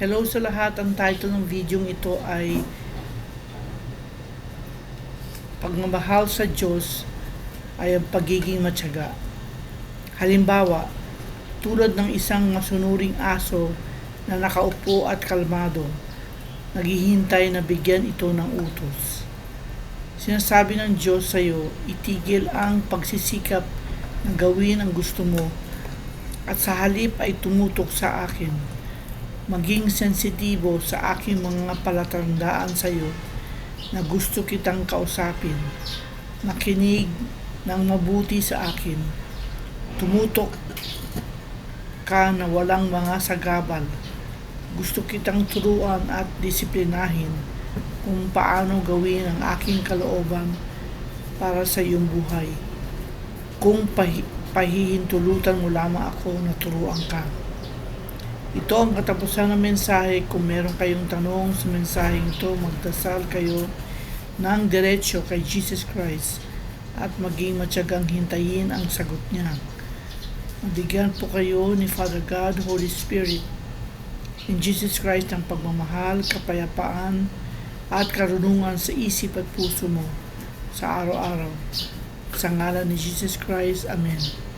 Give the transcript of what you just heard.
Hello sa lahat. Ang title ng video ito ay Pagmamahal sa Diyos ay ang pagiging matyaga. Halimbawa, tulad ng isang masunuring aso na nakaupo at kalmado, naghihintay na bigyan ito ng utos. Sinasabi ng Diyos sa iyo, itigil ang pagsisikap na gawin ang gusto mo at sa halip ay tumutok sa akin. Maging sensitibo sa aking mga palatandaan sa iyo na gusto kitang kausapin. Makinig ng mabuti sa akin. Tumutok ka na walang mga sagabal. Gusto kitang turuan at disiplinahin kung paano gawin ang aking kalooban para sa iyong buhay. Kung pahi- pahihintulutan mo lamang ako na turuan ka. Ito ang katapusan ng mensahe. Kung meron kayong tanong sa mensaheng ito, magdasal kayo ng diretsyo kay Jesus Christ at maging matyagang hintayin ang sagot niya. Mabigyan po kayo ni Father God, Holy Spirit, in Jesus Christ ang pagmamahal, kapayapaan, at karunungan sa isip at puso mo sa araw-araw. Sa ngalan ni Jesus Christ, Amen.